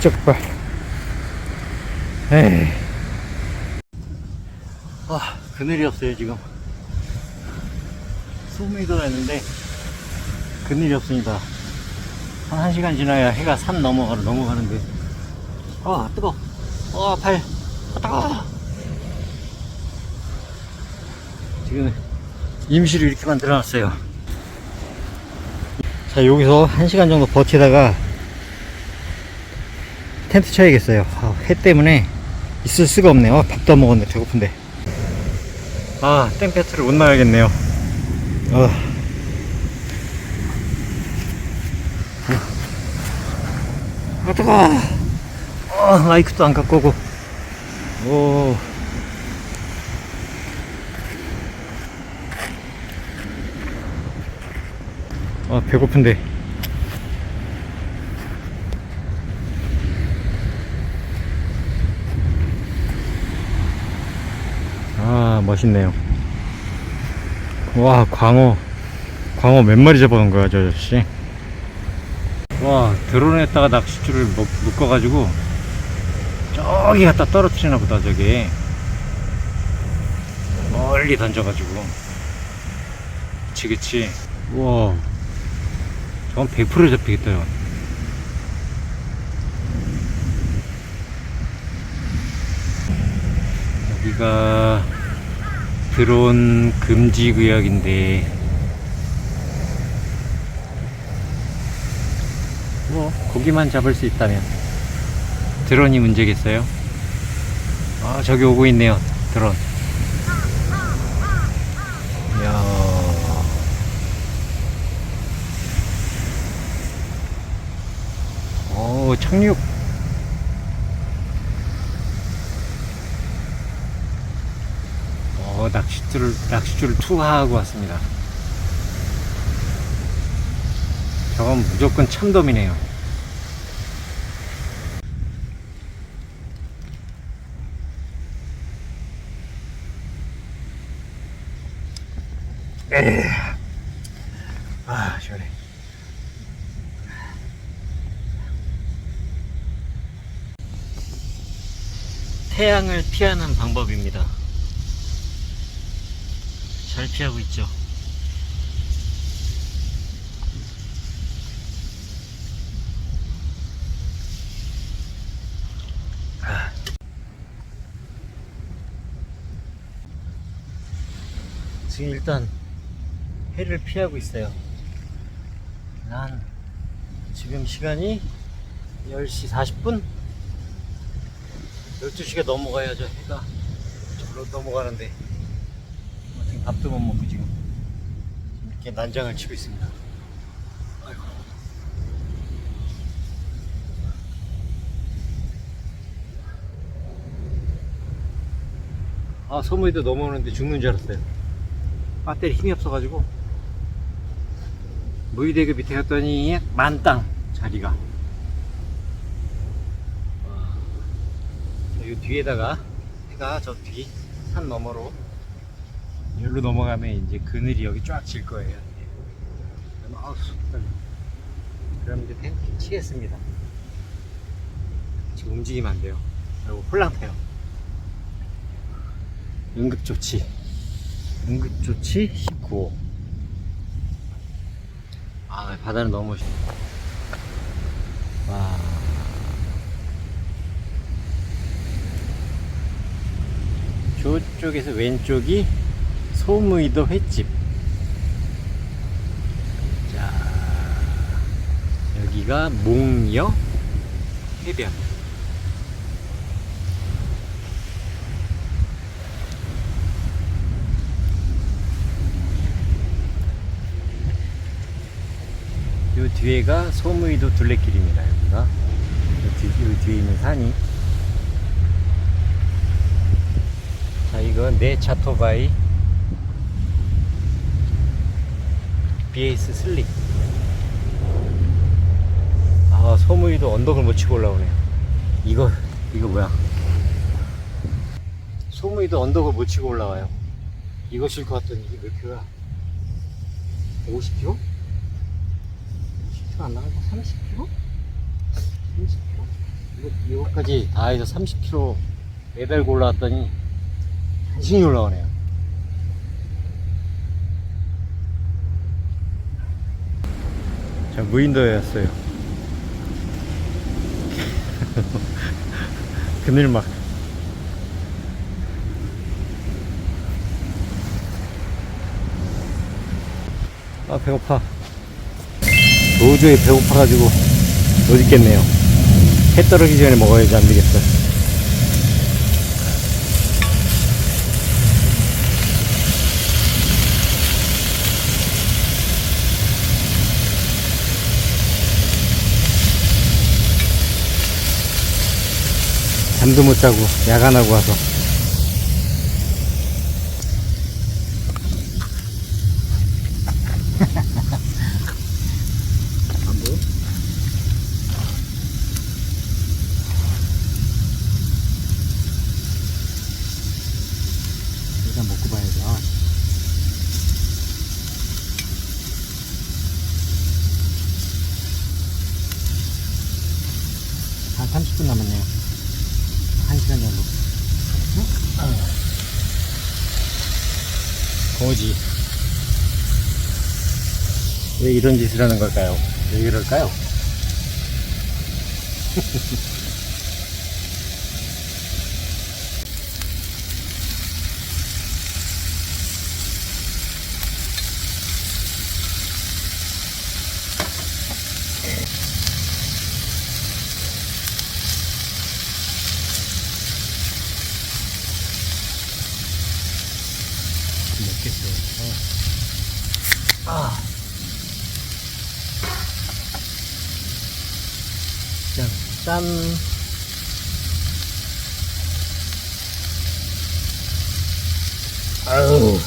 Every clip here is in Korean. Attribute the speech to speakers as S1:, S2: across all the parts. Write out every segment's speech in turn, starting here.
S1: 쩍발. 에이. 아 그늘이 없어요 지금. 돌았는데 그늘이 없습니다. 한 1시간 지나야 해가 산 넘어가, 넘어가는데. 아 뜨거. 아팔. 아, 뜨거. 지금 임시로 이렇게 만 들어 놨어요. 자 여기서 1시간 정도 버티다가 텐트 쳐야겠어요. 아, 해 때문에 있을 수가 없네요. 아, 밥도 안 먹었네. 배고픈데. 아 땡볕을 못 나가겠네요. 어. 아 뜨거 어, 마이크도 안 갖고 오고. 오. 아 배고픈데 아 멋있네요. 와 광어. 광어 몇 마리 잡아놓은 거야 저 아저씨? 와 드론에다가 낚싯줄을 묶- 묶어 가지고 저기 갖다 떨어뜨리나 보다 저기. 멀리 던져 가지고. 그치 그치. 와. 저건 100% 잡히겠다 요 여기가 드론 금지 구역인데. 뭐? 고기만 잡을 수 있다면. 드론이 문제겠어요? 아 저기 오고 있네요. 드론. 이야. 오 착륙 어 낚싯줄을 낚싯줄을 투하하고 왔습니다. 저건 무조건 참돔이네요. 에이. 아 시원해. 태양을 피하는 방법입니다 잘 피하고 있죠 아. 지금 일단 해를 피하고 있어요. 난 지금 시간이 10시 40분? 12시가 넘어가야죠, 해가. 저로 넘어가는데. 밥도 못 먹고 지금 이렇게 난장을 치고 있습니다. 아이고. 아, 소무이도 넘어오는데 죽는 줄 알았어요. 배터리 힘이 없어가지고 무의대교 밑에 갔더니 만땅 자리가 와, 이 뒤에다가 해가 저 뒤 산 너머로 여기로 넘어가면 이제 그늘이 여기 쫙 질 거예요. 그럼 아우 그럼 이제 텐트 치겠습니다. 지금 움직이면 안 돼요. 그리고 홀랑 타요. 응급조치. 응급조치 19호. 아 바다는 너무 멋있네 와. 저쪽에서 왼쪽이 소무이도 횟집. 자 여기가 몽여 해변. 요 뒤에가 소무이도 둘레길입니다. 여기가. 요, 뒤, 요 뒤에 있는 산이. 자 이거 네차토바이 BS 슬릭 아 소무이도 언덕을 못 치고 올라오네요 이거 이거 뭐야 소무이도 언덕을 못 치고 올라와요 이거 싣고 왔더니 이게 몇 킬로야 50km? 10km 안 나가고 30km? 30km? 이거- 이거까지 다 해서 30km 레벨 올라왔더니 한신이 올라오네요. 무인도에 왔어요. 그늘막. 아, 배고파. 도저히 배고파가지고 못 있겠네요. 해 떨어지기 전에 먹어야지 안 되겠어. 잠도 못 자고 야간하고 와서? 일단 먹고 봐야죠. 아, 한 30분 남았네요. 1시간 정도. 거지. 왜 이런 짓을 하는 걸까요? 왜 이럴까요? 아. 짠, 짠. 아유.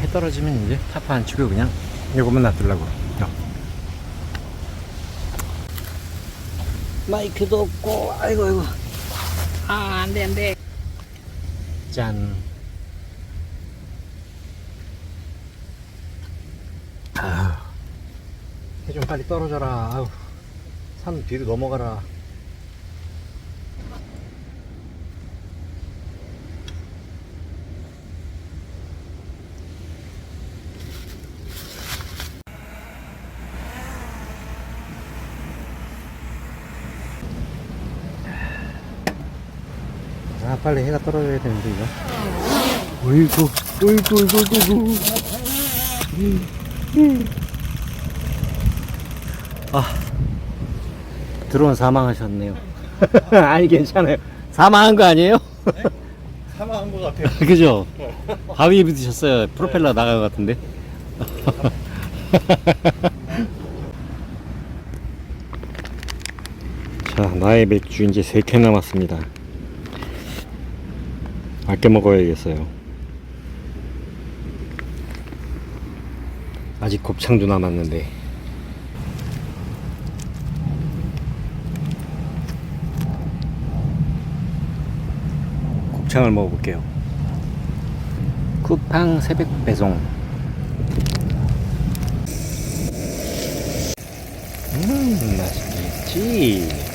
S1: 해 떨어지면 이제 타파 안 치고 그냥 이것만 놔두려고. 야. 마이크도 없고, 아이고, 아이고.
S2: 아, 안 돼, 안 돼.
S1: 짠. 아휴. 해좀 빨리 떨어져라. 아휴. 산 뒤로 넘어가라. 빨리 해가 떨어져야 되는데, 이거. 어이구, 어이구, 어이구, 어이구. 아, 드론 사망하셨네요. 아니, 괜찮아요. 사망한 거 아니에요?
S3: 사망한 것 같아요.
S1: 그죠? 바위에 부딪혔어요. 프로펠러 나간 것 같은데. 자, 나의 맥주 이제 3캔 남았습니다. 아껴 먹어야겠어요. 아직 곱창도 남았는데. 곱창을 먹어볼게요. 쿠팡 새벽 배송. 음, 맛있겠지.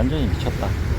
S1: 완전히 미쳤다.